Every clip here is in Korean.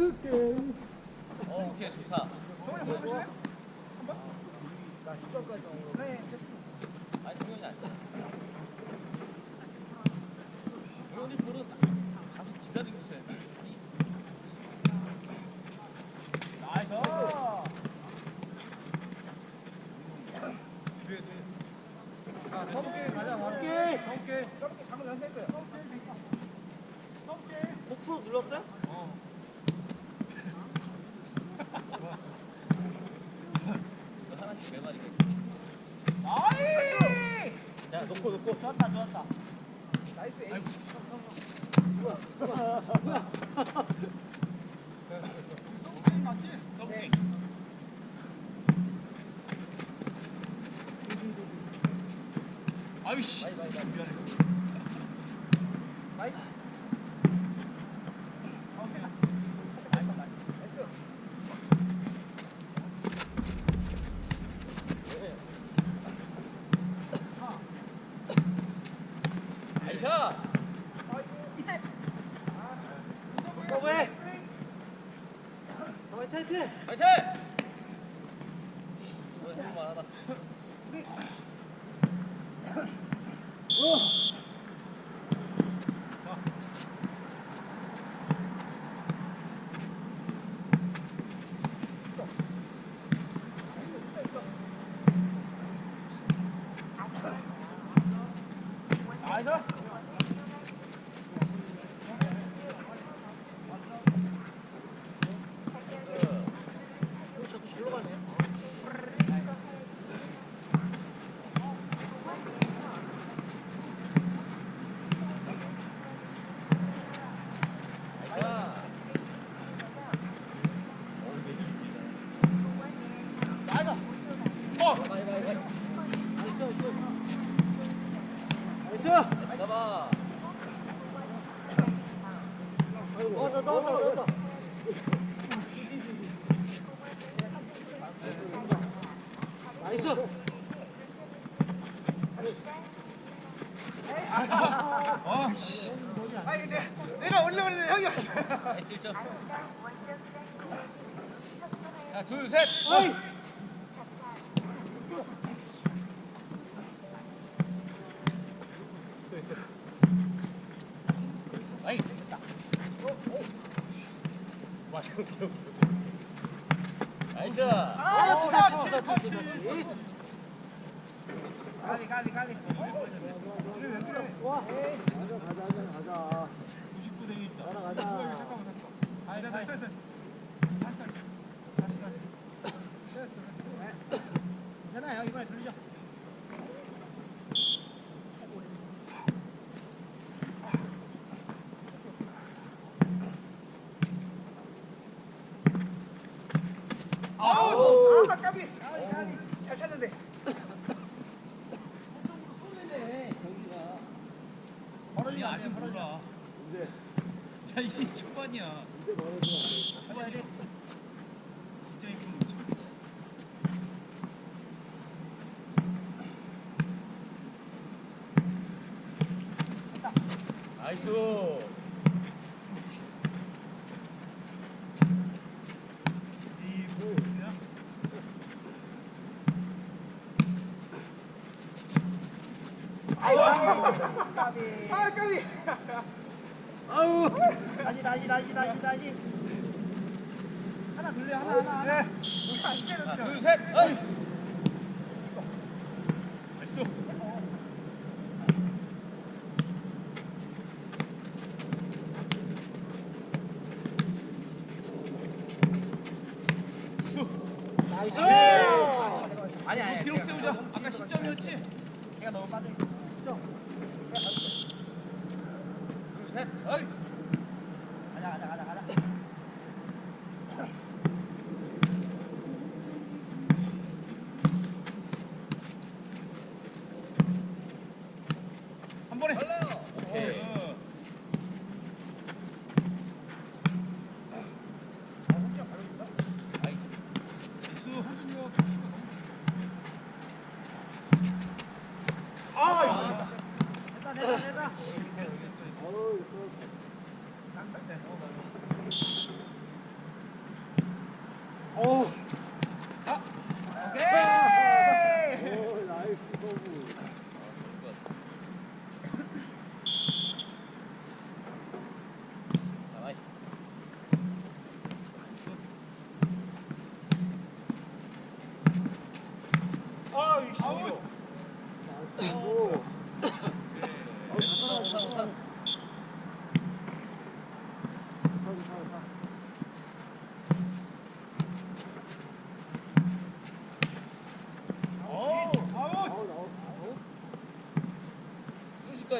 쓸게. 어, 오케이, 좋다. 정원이 보여주실래요? 나 10점까지 나오고. 네. 아니, 동현이 안 써. 동현이 볼은 가서 기다리고 있어야 돼. 나이스. 어. 자, 서브게 가자. 서브게. 저렇게 방금 연습했어요. 복부 눌렀어요? 이거 하나씩. 나이. 나이스. 나이샤. 이제 서브해. 서브해, 타이트. 파이팅! 오늘 수고 많았다. 나이스. 자꾸 절로 가네. 나이샤. 나이스. 어! 가위, 가위, 가위. 나이스, 나이스. 나이스. 나이스 잡아. 어, 나 나왔다, 나왔다. 나이스. 아니 내가 내가 올려버리는 형이 왔어. 나이스 1점. 자, 둘, 셋. 어이 됐다. 맞아, 나이스. 아, 나. 가비 가비 가비. 와. 가자, 가자, 가자, 가자. 99대 있다. 가자, 가자. 아니, 됐어, 됐어, 됐어. 다시, 다시. 다시, 다시. 됐어, 됐어. 괜찮아요. 이번에 돌리죠. 아우, 아, 까비. 까비, 까비. 잘 찼는데. 벌어지면 안 돼, 몰라. 야, 초반이야. 잡아야 돼. 나이스. 아이고. 아, 까비. 다시, 다시, 다시, 다시. 하나 돌려, 하나, 하나, 하나. 안 자, 때렸죠. 둘, 셋. 어이. 됐어. 나이스. 아니, 아니. 기록 세우자. 아까 10점이었지? 제가 너무 빠져 있어. 둘, 셋. 어이. Okay, hold on.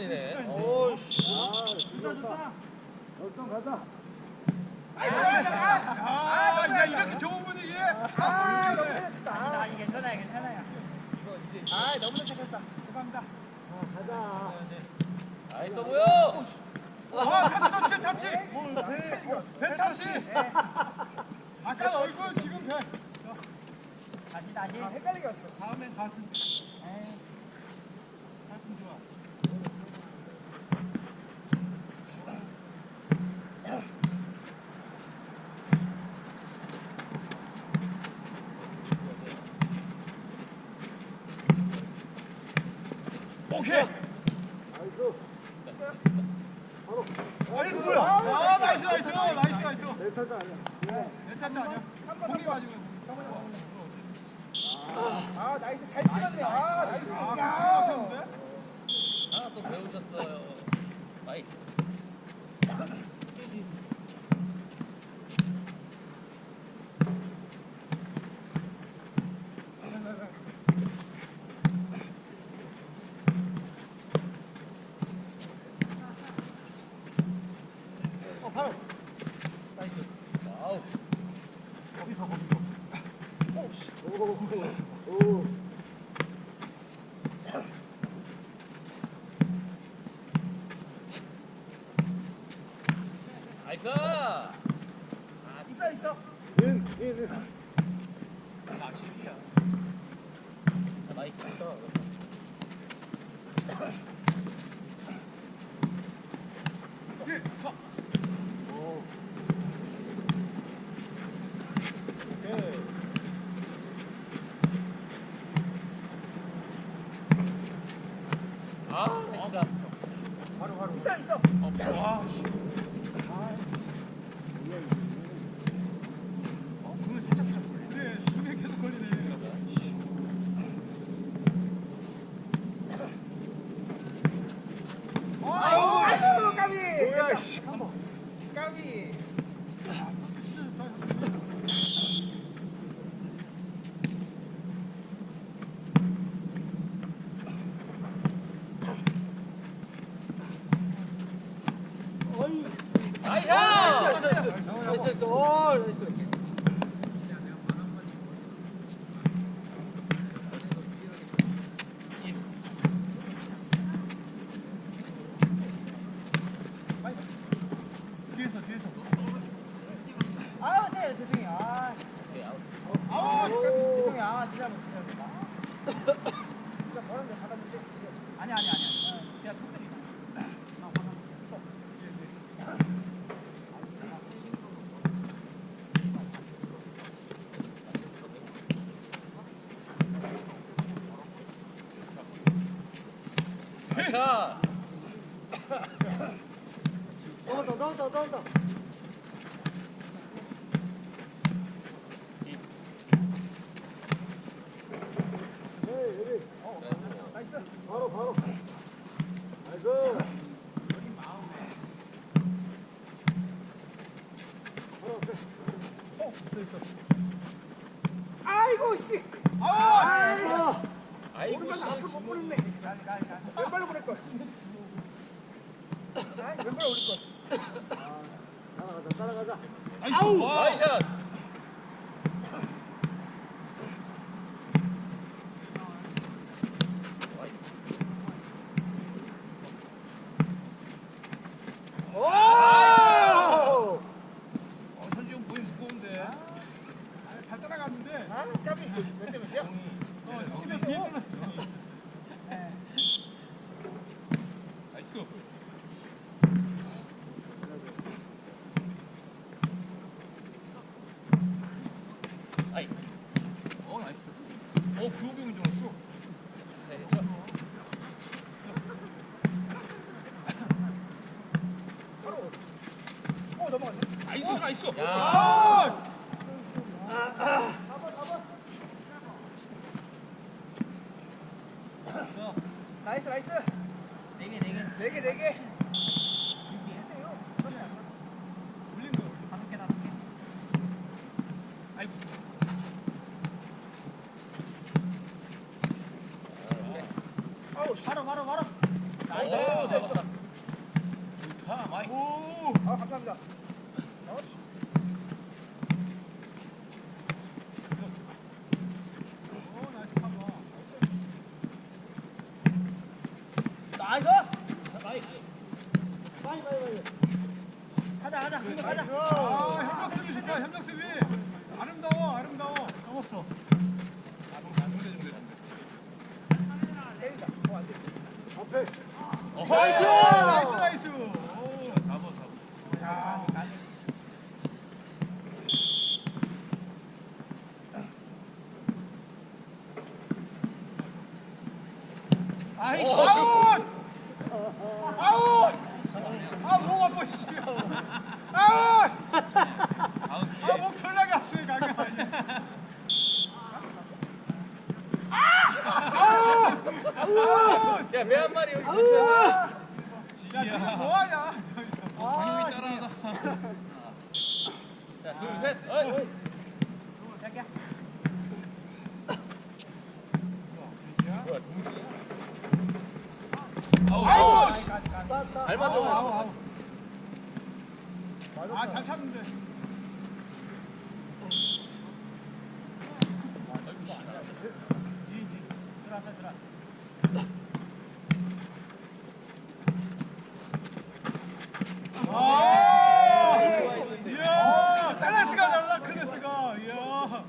순식간이네. 오, 씨. 좋다 좋다. 열정 가자. 아, 야, 이렇게 좋은 분위기. 아 너무 잘했다. 아니 괜찮아요 괜찮아요. 아 너무 잘하셨다. 감사합니다. 가자. 나이스 보여. 와, 터치, 터치, 터치. 배 터치. 아까 얼굴 지금 배. 다시 다시. 헷갈리게 왔어. 다음엔 가슴. 가슴 좋아. 오케이. 나이스. 아니 뭐야? 아 나이스 나이스 나이스 나이스. 내 타자 아니야. 내 타치 아니야? 공이 가지고. 아 나이스 잘 찍었네. 아 나이스. 아 그렇게 하나 또 배우셨어요. 아이. 나이스. 아우. 오. 오. 나이스. 있어 있어. 인, 인, 인. 나이스. 오. 오케이. 아, 나이스다. 있어 있어. 어, 와, 씨. 어, 그거 진짜 잘 걸리네. 그래, 그게 계속 걸리네. 아이고 까비. 뭐야, 씨. 까비. 어이. 나이스. 나이스, 나이스. 오, 나이스 뒤에서. 아 네, 죄송해요. 아 오케이, 아웃. 아웃! 죄송해요. 아 진짜 못 진짜. 진짜 버렸는데 받았는데. 아니 아니 아니. 아니. 제가 토들이. 나이스. 나온다, 나온다, 나온다. 네. 바로. 어 있어 있어. 아이고 씨. 아웃! 아, 아이고, 오른발 씨. 앞으로 못 보냈네. 왼발로 보낼 걸. 아, 왼발로 올릴 걸. 따라가자, 따라가자. 나이스. 와. 나이스. 오! 어, 현지 형 보이 무거운데. 아, 잘 따라갔는데. 아, 까비. 몇 대 몇이야? 아이. 어. 야. 아! 나이스 나이스. 네 개, 네 개. 네 개, 네 개. 올린 거. 다섯 개, 다섯 개. 아이고. 아우, 바로, 바로, 바로. 오, 잡았다. 좋다, 마이. 오. 아, 감사합니다. 오, 나이스 커버. 나이스. 마이. 가자, 가자. 한번 가자. 아, 현역 수비 좋다. 현역 수비. 아름다워, 아름다워. 넘었어. 나이스! 나이스, 나이스. 오, 잡아, 잡아. 야, 아이, 아웃! 아웃! 아, 목 아파, 씨. 아웃! 아, 목 졸라게 아프네, 가게 아니야. 아웃! 야, 매 한 마리 여기 괜찮아. 야, 니가 뭐하냐? 아, 자, 둘, 셋. 어이, 어이. 자기야. 뭐야, 동시야? 아이고! 잘 아우, 아우, 맞아. 아우. 아, 잘 참는데. 들어왔다, 들어왔다. 아! 이야, 클래스가 달라, 클래스가. 이야.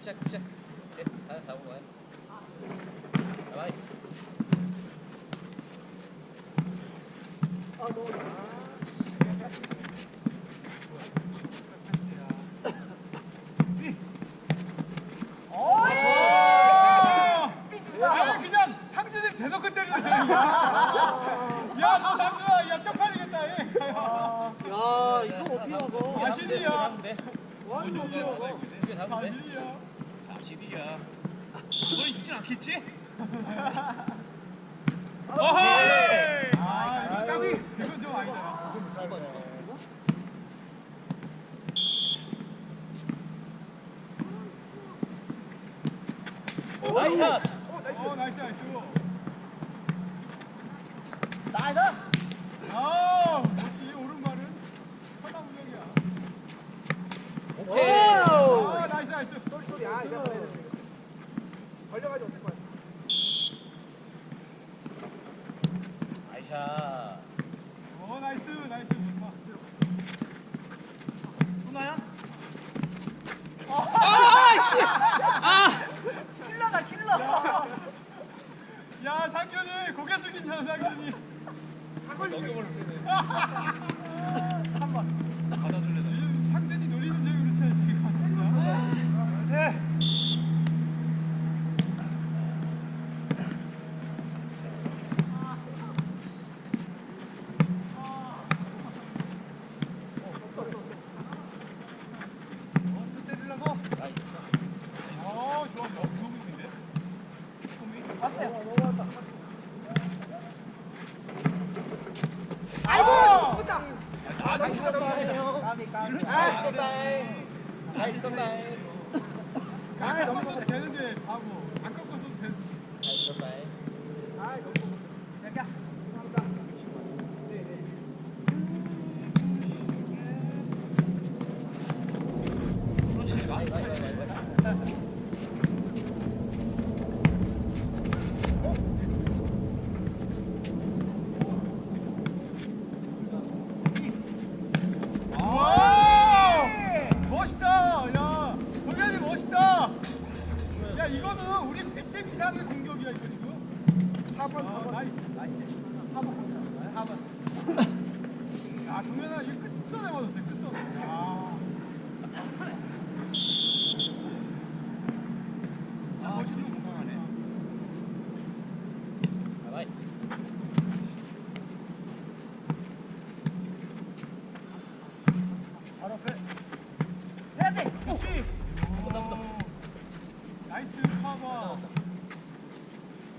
시작, 시작. 네, 다 잡은 거야. 자, 마이. 아! 아니, 그냥 상준이 대놓고 때리는데. 야, 너 상준아, 야, 쪽팔리겠다. 얘. 야, 이거 어떻게 하고? 사실이야. 잡으면 돼. 완전 어떻게 하고? 이게 잡으면 돼. 사실이야. 사실이야. 이번엔 죽진 않겠지? 어허이! 아, 까비. 이건 좀 아니잖아. 무슨 잘해. 나이스 샷. 어, 나이스, 나이스. 나이스. 아, 역시 오른발은 천하무적이야. 오케이. 아, 나이스, 나이스. 소리야, 이제 보내야 돼. 걸려가지고 거야. 나이스 샷. 어, 나이스, 나이스. 누나야? 킬러다, 킬러. 야, 상균이 고개 숙인 년 상균이. 수 있네. 3번. 받아줄래다. 요즘 상준이 놀리는 적이 그렇지 지금 진짜. 네. 어, 또 때리려고? 어, 좋아, 좋아. 무공인데? 왔어요. 아이고! 아. 아. 아, 안 너무 꺾었어도 되는데, 바보. 안 꺾었어도 떴다잉. 아, 너무 자기야. 그렇지. 마이, 마이, 마이, 마이, 마이. 와! 멋있다! 야, 도현이 멋있다! 야, 이거는 우리 100점 이상의 공격이야, 이거 지금. 4번, 아, 4번. 나이스. 한번 4번. 야, 동현아, 이거 끝선에 맞았어요, 끝선에. 아. 아, 멋있는 공격하네. 자, 마이. 바로 앞에. 해야 돼. 그렇지. 오, 나이스 커버.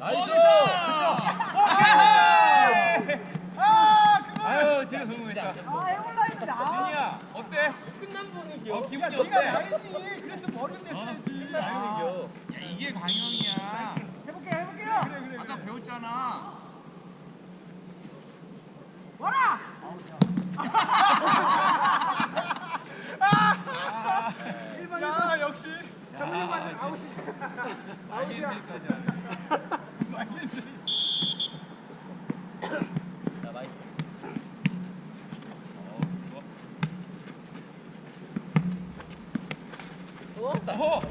나이스 아. 아유 뒤에 성공했다 아 해볼라 했는데 아 진이야 어때? 끝난 분위기야 어 기분이 네가 어때? 나이지. 그래서 머리는 냈어야지. 다행이죠 야 이게 강형이야. 해볼게요 해볼게요 그래, 그래, 아까. 배웠잖아. 와라 야, 역시. 정리만 아웃이. 아웃이야. Oh!